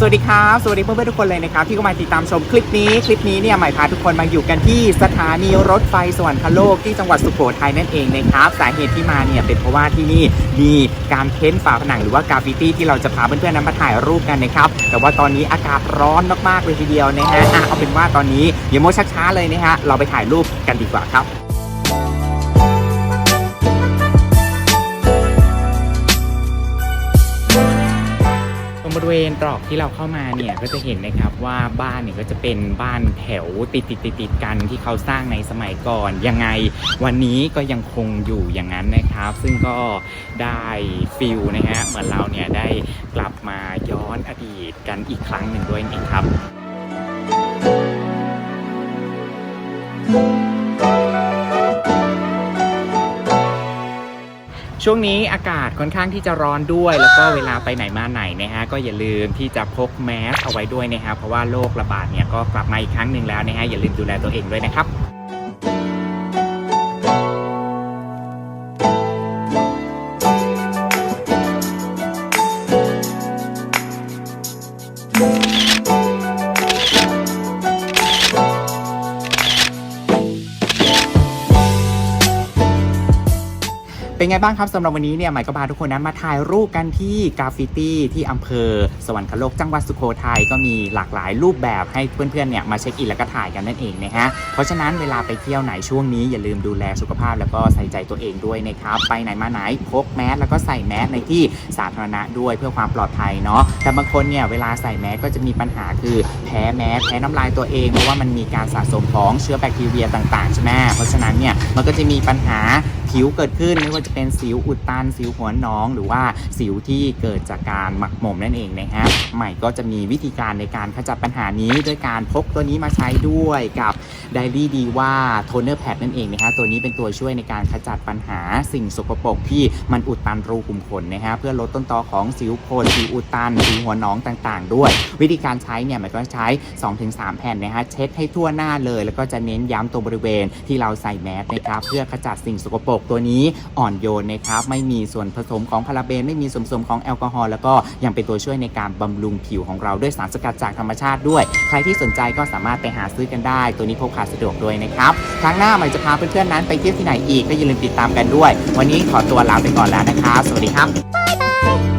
สวัสดีครับ สวัสดีเพื่อนๆทุกคนเลยนะครับ ที่เข้ามาติดตามชมคลิปนี้คลิปนี้เนี่ยหม่พาทุกคนมาอยู่กันที่สถานีรถไฟสวรรคโลกที่จังหวัดสุโขทัยนั่นเองนะครับ สาเหตุที่มาเนี่ยเป็นเพราะว่าที่นี่มีการเพ้นฝาผนังหรือว่ากราฟฟิตี้ที่เราจะพาเพื่อนๆนั้นมาถ่ายรูปกันนะครับแต่ว่าตอนนี้อากาศร้อนมากๆเลยทีเดียวนะฮะเอาเป็นว่าตอนนี้อย่าโมวชักช้าเลยนะฮะเราไปถ่ายรูปกันดีกว่าครับ บริเวณตรอกที่เราเข้ามาเนี่ยก็จะเห็นนะครับว่าบ้านเนี่ยก็จะเป็นบ้านแถวติดติดติดติดกันที่เขาสร้างในสมัยก่อน ยังไงวันนี้ก็ยังคงอยู่อย่างนั้นนะครับ ซึ่งก็ได้ฟิลนะฮะเหมือนเราเนี่ยได้กลับมาย้อนอดีตกันอีกครั้งหนึ่งด้วยนะครับ ช่วงนี้อากาศค่อนข้างที่จะร้อนด้วย แล้วก็เวลาไปไหนมาไหนนะฮะก็อย่าลืมที่จะพกแมสเอาไว้ด้วยนะฮะเพราะว่าโรคระบาดเนี่ยก็กลับมาอีกครั้งหนึ่งแล้วนะฮะอย่าลืมดูแลตัวเองด้วยนะครับ เป็นไงบ้างครับสำหรับวันนี้เนี่ยหม่ก็พาทุกคนนั้นมาถ่ายรูปกันที่กราฟฟิตี้ที่อำเภอ สวรรคโลกจังหวัดสุโขทัยก็มีหลากหลายรูปแบบให้เพื่อนๆเนี่ยมาเช็คอินแล้วก็ถ่ายกันนั่นเองนะฮะเพราะฉะนั้นเวลาไปเที่ยวไหนช่วงนี้อย่าลืมดูแลสุขภาพแล้วก็ใส่ใจตัวเองด้วยนะครับไปไหนมาไหนพกแมสแล้วก็ใส่แมสในที่สาธารณะด้วยเพื่อความปลอดภัยเนาะแต่บางคนเนี่ยเวลาใส่แมสก็จะมีปัญหาคือแพ้แมสแพ้น้ำลายตัวเองเพราะว่ามันมีการสะสมของเชื้อแบคทีเรียต่างๆใช่ไหมเพราะฉะนั้นเนี่ยมันก็จะมีปัญหาผิวเกิดขึ้นไม่ว่าจะเป็นสิวอุดตันสิวหัวน้อง หรือว่าสิวที่เกิดจากการหมักหมมนั่นเองนะฮะใหม่ก็จะมีวิธีการในการขจัดปัญหานี้ด้วยการพกตัวนี้มาใช้ด้วยกับ d ดรี่ดีว่าโทนเนอร์แพดนั่นเองนะฮะตัวนี้เป็นตัวช่วยในการขจัดปัญหาสิ่งสกปรกที่มันอุดตันรูขุมขนนะฮะเพื่อลดต้นตอของสิวโคนสิวอุดตันสิวหัวน้องต่างๆ ด้วย วิธีการใช้เนี่ยมันก็ใช้ 2-3 แผ่นนะฮะเช็ดให้ทั่วหน้าเลย แล้วก็จะเน้นย้ำตรงบริเวณที่เราใส่แมสนะครับเพื่อขจัดสิ่งสกปรกตัวนี้อ่อนโยนนะครับไม่มีส่วนผสมของพาราเบนไม่มีส่วนผสมของแอลกอฮอล์แล้วก็ยังเป็นตัวช่วยในการบำรุงผิวของเราด้วยสารสกัดจากธรรมชาติด้วย ใครที่สนใจก็สามารถไปหาซื้อกันได้ ตัวนี้พกาสะดวกด้วยนะครับ ครั้งหน้าใหม่จะพาเพื่อนๆนั้นไปเที่ยวที่ไหนอีกก็อย่าลืมติดตามกันด้วย วันนี้ขอตัวลาไปก่อนแล้วนะคะ สวัสดีครับ